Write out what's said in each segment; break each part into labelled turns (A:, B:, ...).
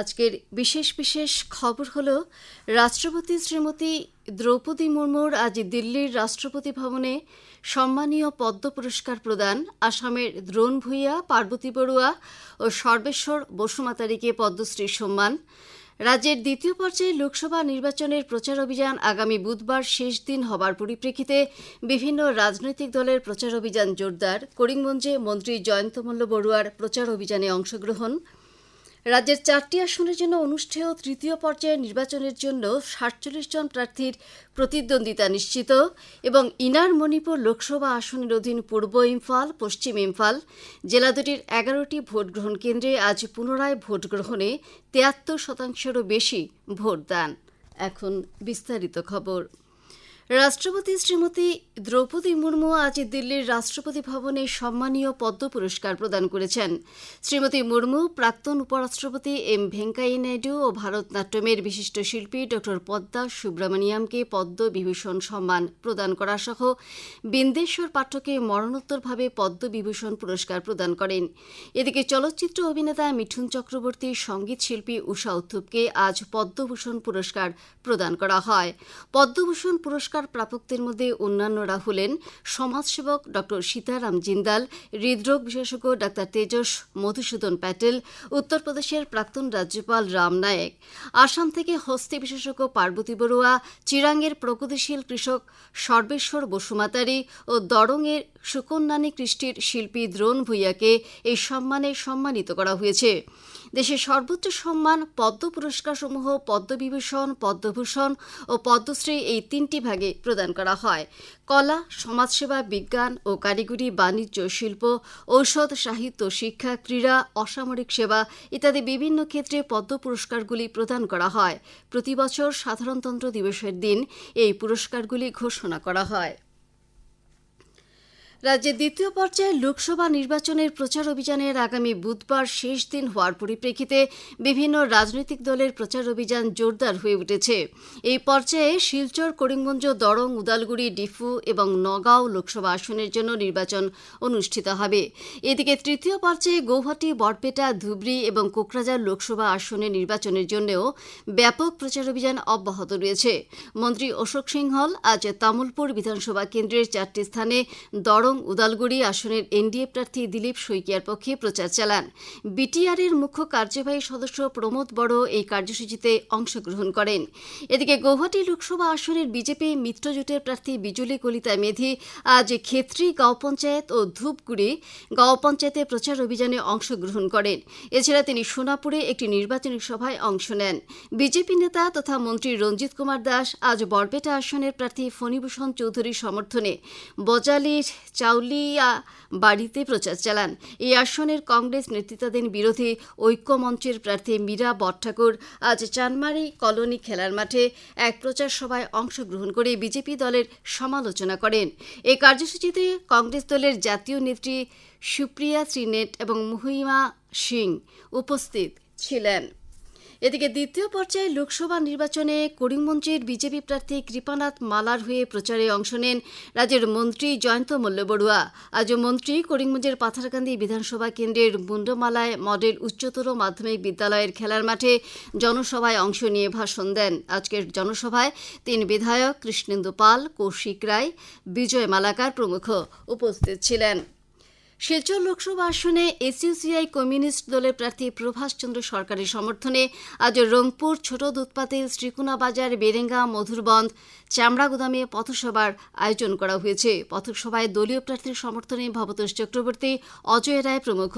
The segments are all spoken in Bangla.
A: আজকের বিশেষ বিশেষ খবর হলো রাষ্ট্রপতি শ্রীমতী দ্রৌপদী মুর্মুর আজ দিল্লির রাষ্ট্রপতি ভবনে সম্মানীয় পদ্ম পুরস্কার প্রদান আসামের দ্রোণ ভূঁইয়া পার্বতী বড়ুয়া ও সর্বেশ্বর বসুমাতারিকে পদ্মশ্রী সম্মান রাজ্যের দ্বিতীয় পর্যায়ে লোকসভা নির্বাচনের প্রচার অভিযান আগামী বুধবার শেষ দিন হবার পরিপ্রেক্ষিতে বিভিন্ন রাজনৈতিক দলের প্রচার অভিযান জোরদার করিমগঞ্জে মন্ত্রী জয়ন্ত মল্ল বড়ুয়ার প্রচার অভিযানে অংশগ্রহণ রাজ্যের চারটি আসনের জন্য অনুষ্ঠেয় তৃতীয় পর্যায়ের নির্বাচনের জন্য সাতচল্লিশ জন প্রার্থীর প্রতিদ্বন্দ্বিতা নিশ্চিত এবং ইনার মণিপুর লোকসভা আসনের অধীন পূর্ব ইম্ফাল পশ্চিম ইম্ফাল জেলা দুটির এগারোটি ভোটগ্রহণ কেন্দ্রে আজ পুনরায় ভোটগ্রহণে তেয়াত্তর তিয়াত্তর শতাংশেরও বেশি ভোট দান এখন বিস্তারিত খবর রাষ্ট্রপতি শ্রীমতী দ্রৌপদী মুর্মু আজ দিল্লির রাষ্ট্রপতি ভবনে সম্মানীয় পদ্ম পুরস্কার প্রদান করেছেন শ্রীমতী মুর্মু প্রাক্তন উপরাষ্ট্রপতি এম ভেঙ্কাইয়া নাইডু ও ভারতনাট্যমের বিশিষ্ট শিল্পী ড পদ্মা সুব্রমণিয়ামকে পদ্মবিভূষণ সম্মান প্রদান করা সহ বিন্দেশ্বর পাঠ্যকে মরণোত্তরভাবে পদ্মবিভূষণ পুরস্কার প্রদান করেন এদিকে চলচ্চিত্র অভিনেতা মিঠুন চক্রবর্তী সঙ্গীত শিল্পী উষা উত্থুপকে আজ পদ্মভূষণ পুরস্কার প্রদান করা হয় পদ্মভূষণ পুরস্কার পুরস্কার প্রাপকদের মধ্যে অন্যান্যরা হলেন সমাজসেবক ডক্টর সীতারাম জিন্দাল হৃদরোগ বিশেষজ্ঞ ডাক্তার তেজস মধুসূদন প্যাটেল উত্তরপ্রদেশের প্রাক্তন রাজ্যপাল রাম নায়েক আসাম থেকে হস্তি বিশেষজ্ঞ পার্বতী বড়ুয়া চিরাংয়ের প্রগতিশীল কৃষক সর্বেশ্বর বসুমাতারি ও দরংয়ের সুকন্যানী কৃষ্টির শিল্পী দ্রোণ ভূইয়াকে এই সম্মানে সম্মানিত করা হয়েছে দেশের সর্বোচ্চ সম্মান পদ্ম পুরস্কারসমূহ পদ্মবিভূষণ পদ্মভূষণ ও পদ্মশ্রী এই তিনটি ভাগে প্রদান করা হয় কলা সমাজসেবা বিজ্ঞান ও কারিগরি বাণিজ্য শিল্প ঔষধ সাহিত্য শিক্ষা ক্রীড়া অসামরিক সেবা ইত্যাদি বিভিন্ন ক্ষেত্রে পদ্ম পুরস্কারগুলি প্রদান করা হয় প্রতি বছর সাধারণতন্ত্র দিবসের দিন এই পুরস্কারগুলি ঘোষণা করা হয় রাজ্যে দ্বিতীয় পর্যায়ে লোকসভা নির্বাচনের প্রচার অভিযানের আগামী বুধবার শেষ দিন হওয়ার পরিপ্রেক্ষিতে বিভিন্ন রাজনৈতিক দলের প্রচার অভিযান জোরদার হয়ে উঠেছে এই পর্যায়ে শিলচর করিমগঞ্জ দরং উদালগুড়ি ডিফু এবং নগাঁও লোকসভা আসনের জন্য নির্বাচন অনুষ্ঠিত হবে এদিকে তৃতীয় পর্যায়ে গৌহাটি বরপেটা ধুবড়ি এবং কোকরাঝার লোকসভা আসনে নির্বাচনের জন্যও ব্যাপক প্রচার অভিযান অব্যাহত রয়েছে মন্ত্রী অশোক সিংহল আজ তামুলপুর বিধানসভা কেন্দ্রের চারটি স্থানে দর বরং উদালগুড়ি আসনের এনডিএ প্রার্থী দিলীপ শইকিয়ার পক্ষে প্রচার চালান বিটিআরের মুখ্য কার্যবাহী সদস্য প্রমোদ বড় এই কার্যসূচিতে অংশগ্রহণ করেন এদিকে গৌহাটি লোকসভা আসনের বিজেপি মিত্রজোটের প্রার্থী বিজুলি কলিতা মেধি আজ ক্ষেত্রী গাঁও পঞ্চায়েত ও ধূপগুড়ি গাঁও পঞ্চায়েতে প্রচার অভিযানে অংশগ্রহণ করেন এছাড়া তিনি সোনাপুরে একটি নির্বাচনী সভায় অংশ নেন বিজেপি নেতা তথা মন্ত্রী রঞ্জিত কুমার দাস আজ বরপেটা আসনের প্রার্থী ফণীভূষণ চৌধুরীর সমর্থনে বজালির চাউলিয়া বাড়িতে প্রচার চালান এই আসনের কংগ্রেস নেতৃত্বাধীন বিরোধী ঐক্যমঞ্চের প্রার্থী মীরা বটঠাকুর আজ চানমারি কলোনি খেলার মাঠে এক প্রচার সভায় অংশগ্রহণ করে বিজেপি দলের সমালোচনা করেন এই কার্যসূচিতে কংগ্রেস দলের জাতীয় নেত্রী সুপ্রিয়া শ্রীনেট এবং মহিমা সিং উপস্থিত ছিলেন এদিকে দ্বিতীয় পর্যায়ে লোকসভা নির্বাচনে করিমগঞ্জের বিজেপি প্রার্থী কৃপানাথ মালার হয়ে প্রচারে অংশ নেন রাজ্যের মন্ত্রী জয়ন্ত মল্লবড়ুয়া আজ মন্ত্রী করিমগঞ্জের পাথারকান্দি বিধানসভা কেন্দ্রের মুন্ডমালায় মডেল উচ্চতর মাধ্যমিক বিদ্যালয়ের খেলার মাঠে জনসভায় অংশ নিয়ে ভাষণ দেন আজকের জনসভায় তিন বিধায়ক কৃষ্ণেন্দু পাল কৌশিক রায় বিজয় মালাকার প্রমুখ উপস্থিত ছিলেন শিলচর লোকসভা আসনে এসইউসিআই কমিউনিস্ট দলের প্রার্থী প্রভাস চন্দ্র সরকারের সমর্থনে আজ রংপুর ছোট দুধপাতিল বাজার বেরেঙ্গা মধুরবন্ধ গুদামে পথসভার আয়োজন করা হয়েছে পথসভায় দলীয় প্রার্থীর সমর্থনে ভবতোষ চক্রবর্তী অজয় রায় প্রমুখ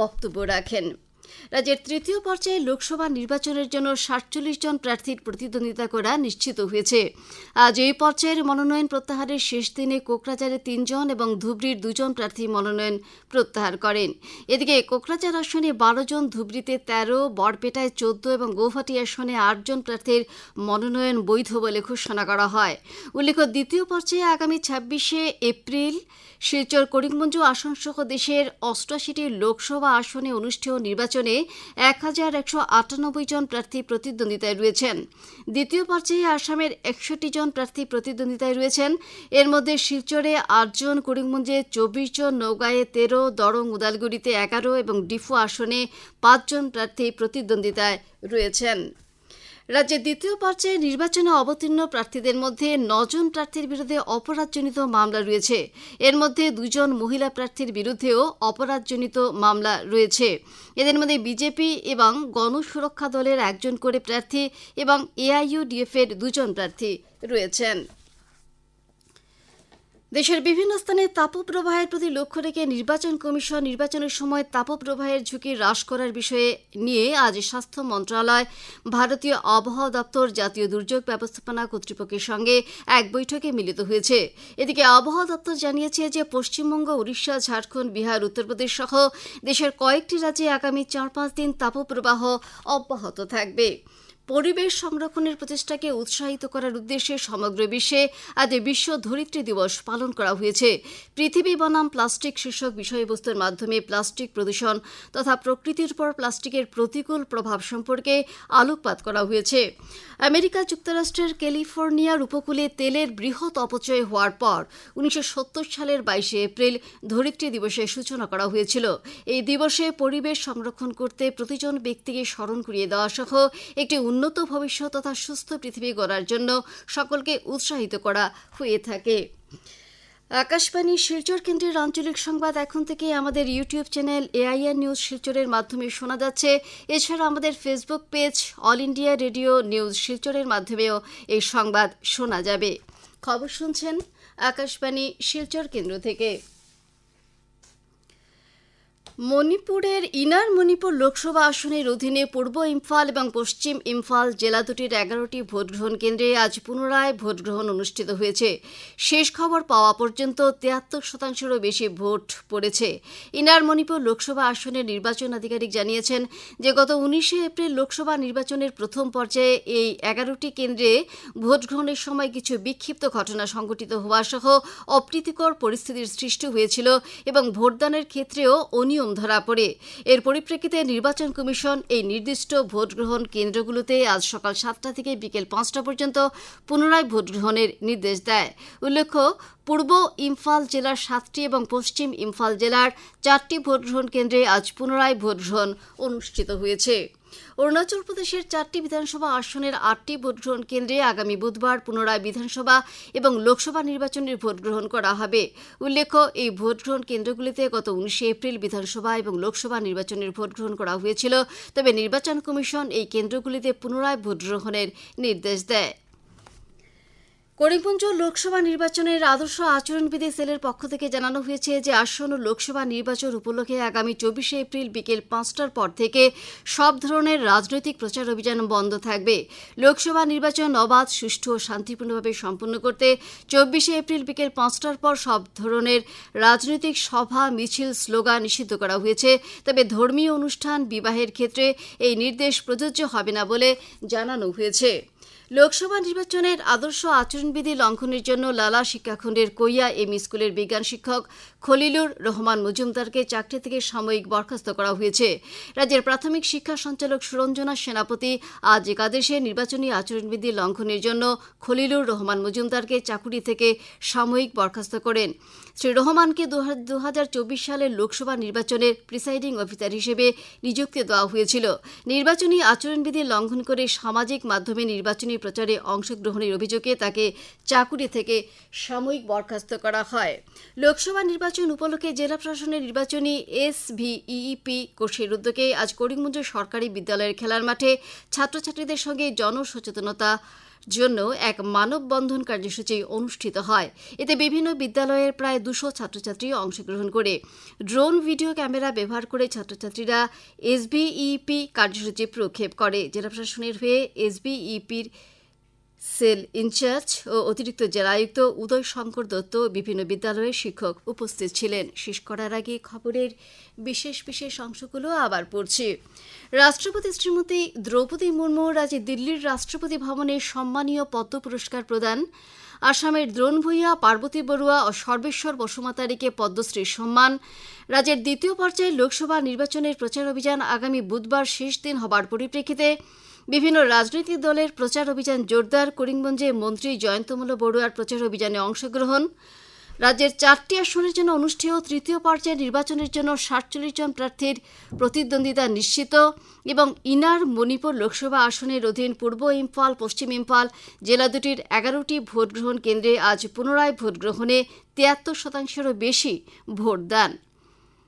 A: বক্তব্য রাখেন রাজ্যের তৃতীয় পর্যায়ে লোকসভা নির্বাচনের জন্য সাতচল্লিশ জন প্রার্থীর প্রতিদ্বন্দ্বিতা করা নিশ্চিত হয়েছে আজ এই পর্যায়ের মনোনয়ন প্রত্যাহারের শেষ দিনে কোকরাঝারে তিনজন এবং ধুবড়ির দুজন প্রার্থী মনোনয়ন প্রত্যাহার করেন এদিকে কোকরাঝার আসনে বারো জন ধুবড়িতে তেরো বরপেটায় চোদ্দ এবং গৌহাটি আসনে আটজন প্রার্থীর মনোনয়ন বৈধ বলে ঘোষণা করা হয় উল্লেখ্য দ্বিতীয় পর্যায়ে আগামী ছাব্বিশে এপ্রিল শিলচর করিমগঞ্জ আসনসহ দেশের অষ্টাশিটি লোকসভা আসনে অনুষ্ঠেয় নির্বাচন নির্বাচনে এক হাজার একশো আটানব্বই জন প্রার্থী প্রতিদ্বন্দ্বিতায় রয়েছেন দ্বিতীয় পর্যায়ে আসামের একষট্টি জন প্রার্থী প্রতিদ্বন্দ্বিতায় রয়েছেন এর মধ্যে শিলচরে আটজন করিমগঞ্জে চব্বিশ জন নৌগাঁয়ে তেরো দরং উদালগুড়িতে এগারো এবং ডিফু আসনে পাঁচজন প্রার্থী প্রতিদ্বন্দ্বিতায় রয়েছেন রাজ্যে দ্বিতীয় পর্যায়ে নির্বাচনে অবতীর্ণ প্রার্থীদের মধ্যে নজন প্রার্থীর বিরুদ্ধে অপরাধজনিত মামলা রয়েছে এর মধ্যে দুজন মহিলা প্রার্থীর বিরুদ্ধেও অপরাধজনিত মামলা রয়েছে এদের মধ্যে বিজেপি এবং গণসুরক্ষা দলের একজন করে প্রার্থী এবং এআইইউডিএফ এর দুজন প্রার্থী রয়েছেন দেশের বিভিন্ন স্থানে তাপপ্রবাহের প্রতি লক্ষ্য রেখে নির্বাচন কমিশন নির্বাচনের সময় তাপপ্রবাহের ঝুঁকি হ্রাস করার বিষয়ে নিয়ে আজ স্বাস্থ্য মন্ত্রণালয় ভারতীয় আবহাওয়া দপ্তর জাতীয় দুর্যোগ ব্যবস্থাপনা কর্তৃপক্ষের সঙ্গে এক বৈঠকে মিলিত হয়েছে এদিকে আবহাওয়া দপ্তর জানিয়েছে যে পশ্চিমবঙ্গ উড়িষ্যা ঝাড়খণ্ড বিহার উত্তরপ্রদেশ সহ দেশের কয়েকটি রাজ্যে আগামী চার পাঁচ দিন তাপপ্রবাহ অব্যাহত থাকবে পরিবেশ সংরক্ষণের প্রচেষ্টাকে উৎসাহিত করার উদ্দেশ্যে সমগ্র বিশ্বে আজ বিশ্ব ধরিত্রী দিবস পালন করা হয়েছে পৃথিবী বনাম প্লাস্টিক শীর্ষক বিষয়বস্তুর মাধ্যমে প্লাস্টিক প্রদূষণ তথা প্রকৃতির উপর প্লাস্টিকের প্রতিকূল প্রভাব সম্পর্কে আলোকপাত করা হয়েছে আমেরিকা যুক্তরাষ্ট্রের ক্যালিফোর্নিয়ার উপকূলে তেলের বৃহৎ অপচয় হওয়ার পর উনিশশো সালের বাইশে এপ্রিল ধরিত্রী দিবসের সূচনা করা হয়েছিল এই দিবসে পরিবেশ সংরক্ষণ করতে প্রতিজন ব্যক্তিকে স্মরণ করিয়ে দেওয়া সহ একটি উন্নত ভবিষ্যৎ তথা সুস্থ পৃথিবী গড়ার জন্য সকলকে উৎসাহিত করা হয়ে থাকে আকাশবাণী শিলচর কেন্দ্রের আঞ্চলিক সংবাদ এখন থেকে আমাদের ইউটিউব চ্যানেল এআইআর নিউজ শিলচরের মাধ্যমে শোনা যাচ্ছে এছাড়া আমাদের Facebook page All India Radio news শিলচরের মাধ্যমেও এই সংবাদ শোনা যাবে খবর শুনছেন আকাশবাণী শিলচর কেন্দ্র থেকে মণিপুরের ইনার মণিপুর লোকসভা আসনের অধীনে পূর্ব ইম্ফাল এবং পশ্চিম ইম্ফাল জেলা দুটির এগারোটি ভোটগ্রহণ কেন্দ্রে আজ পুনরায় ভোটগ্রহণ অনুষ্ঠিত হয়েছে শেষ খবর পাওয়া পর্যন্ত তিয়াত্তর শতাংশেরও বেশি ভোট পড়েছে ইনার মণিপুর লোকসভা আসনের নির্বাচন আধিকারিক জানিয়েছেন যে গত উনিশে এপ্রিল লোকসভা নির্বাচনের প্রথম পর্যায়ে এই এগারোটি কেন্দ্রে ভোটগ্রহণের সময় কিছু বিক্ষিপ্ত ঘটনা সংঘটিত হওয়া সহ অপ্রীতিকর পরিস্থিতির সৃষ্টি হয়েছিল এবং ভোটদানের ক্ষেত্রেও অনিয়ম নতুন ধরা পড়ে এর পরিপ্রেক্ষিতে নির্বাচন কমিশন এই নির্দিষ্ট ভোট গ্রহণ কেন্দ্রগুলোতে আজ সকাল সাতটা থেকে বিকেল পাঁচটা পর্যন্ত পুনরায় ভোট গ্রহণের নির্দেশ দেয় উল্লেখ্য পূর্ব ইম্ফাল জেলার সাতটি এবং পশ্চিম ইম্ফাল জেলার চারটি ভোট গ্রহণ কেন্দ্রে আজ পুনরায় ভোট গ্রহণ অনুষ্ঠিত হয়েছে অরুণাচল প্রদেশের চারটি বিধানসভা আসনের আটটি ভোটগ্রহণ কেন্দ্রে আগামী বুধবার পুনরায় বিধানসভা এবং লোকসভা নির্বাচনের ভোট গ্রহণ করা হবে উল্লেখ্য এই ভোট গ্রহণ কেন্দ্রগুলিতে গত উনিশে এপ্রিল বিধানসভা এবং লোকসভা নির্বাচনের ভোট গ্রহণ করা হয়েছিল তবে নির্বাচন কমিশন এই কেন্দ্রগুলিতে পুনরায় ভোট গ্রহণের নির্দেশ দেয় করিমগঞ্জ লোকসভা নির্বাচনের আদর্শ আচরণবিধি সেলের পক্ষ থেকে জানানো হয়েছে যে আসন্ন লোকসভা নির্বাচন উপলক্ষে আগামী চব্বিশে এপ্রিল বিকেল পাঁচটার পর থেকে সব ধরনের রাজনৈতিক প্রচার অভিযান বন্ধ থাকবে লোকসভা নির্বাচন অবাধ সুষ্ঠু ও শান্তিপূর্ণভাবে সম্পন্ন করতে চব্বিশে এপ্রিল বিকেল পাঁচটার পর সব ধরনের রাজনৈতিক সভা মিছিল স্লোগান নিষিদ্ধ করা হয়েছে তবে ধর্মীয় অনুষ্ঠান বিবাহের ক্ষেত্রে এই নির্দেশ প্রযোজ্য হবে না বলে জানানো হয়েছে লোকসভা নির্বাচনের আদর্শ আচরণবিধি লঙ্ঘনের জন্য লালা শিক্ষাখণ্ডের কইয়া এম স্কুলের বিজ্ঞান শিক্ষক খলিলুর রহমান মজুমদারকে চাকরি থেকে সাময়িক বরখাস্ত করা হয়েছে রাজ্যের প্রাথমিক শিক্ষা সঞ্চালক সুরঞ্জনা সেনাপতি আজ একাদেশে নির্বাচনী আচরণবিধি লঙ্ঘনের জন্য খলিলুর রহমান মজুমদারকে চাকুরি থেকে সাময়িক বরখাস্ত করেন শ্রী রহমানকে দু সালের লোকসভা নির্বাচনের প্রিসাইডিং অফিসার হিসেবে নিযুক্তি দেওয়া হয়েছিল নির্বাচনী আচরণবিধি লঙ্ঘন করে সামাজিক মাধ্যমে নির্বাচনী প্রচারে অংশগ্রহণের অভিযোগে তাকে চাকুরি থেকে সাময়িক বরখাস্ত করা হয় লোকসভা নির্বাচন উপলক্ষে জেলা প্রশাসনের নির্বাচনী এসভিইপি কোষের উদ্যোগে আজ করিমগঞ্জের সরকারি বিদ্যালয়ের খেলার মাঠে ছাত্রছাত্রীদের সঙ্গে জনসচেতনতা জন্য এক মানববন্ধন কার্যসূচি অনুষ্ঠিত হয় এতে বিভিন্ন বিদ্যালয়ের প্রায় দুশো ছাত্রছাত্রী অংশগ্রহণ করে ড্রোন ভিডিও ক্যামেরা ব্যবহার করে ছাত্রছাত্রীরা এসবিইপি কার্যসূচি প্রক্ষেপ করে জেলা প্রশাসনের হয়ে এসবিইপির সেল ইনচার্জ ও অতিরিক্ত জেলায়ুক্ত উদয় শঙ্কর দত্ত বিভিন্ন বিদ্যালয়ের শিক্ষক উপস্থিত ছিলেন শেষ করার আগে খবরের বিশেষ বিশেষ অংশগুলো আবার পড়ছি রাষ্ট্রপতি শ্রীমতী দ্রৌপদী মুর্মু আজ দিল্লির রাষ্ট্রপতি ভবনে সম্মানীয় পদ্ম পুরস্কার প্রদান আসামের দ্রোণ ভূঁইয়া পার্বতী বড়ুয়া ও সর্বেশ্বর বসুমাতারীকে পদ্মশ্রীর সম্মান রাজ্যের দ্বিতীয় পর্যায়ে লোকসভা নির্বাচনের প্রচার অভিযান আগামী বুধবার শেষ দিন হবার পরিপ্রেক্ষিতে বিভিন্ন রাজনৈতিক দলের প্রচার অভিযান জোরদার করিমগঞ্জে মন্ত্রী জয়ন্তমূল বড়ুয়ার প্রচার অভিযানে অংশগ্রহণ রাজ্যের চারটি আসনের জন্য অনুষ্ঠেয় তৃতীয় পর্যায়ের নির্বাচনের জন্য সাতচল্লিশ জন প্রার্থীর প্রতিদ্বন্দ্বিতা নিশ্চিত এবং ইনার মণিপুর লোকসভা আসনের অধীন পূর্ব ইম্ফল পশ্চিম ইম্ফল জেলা দুটির এগারোটি ভোটগ্রহণ কেন্দ্রে আজ পুনরায় ভোটগ্রহণে তিয়াত্তর শতাংশেরও বেশি ভোট ভোটদান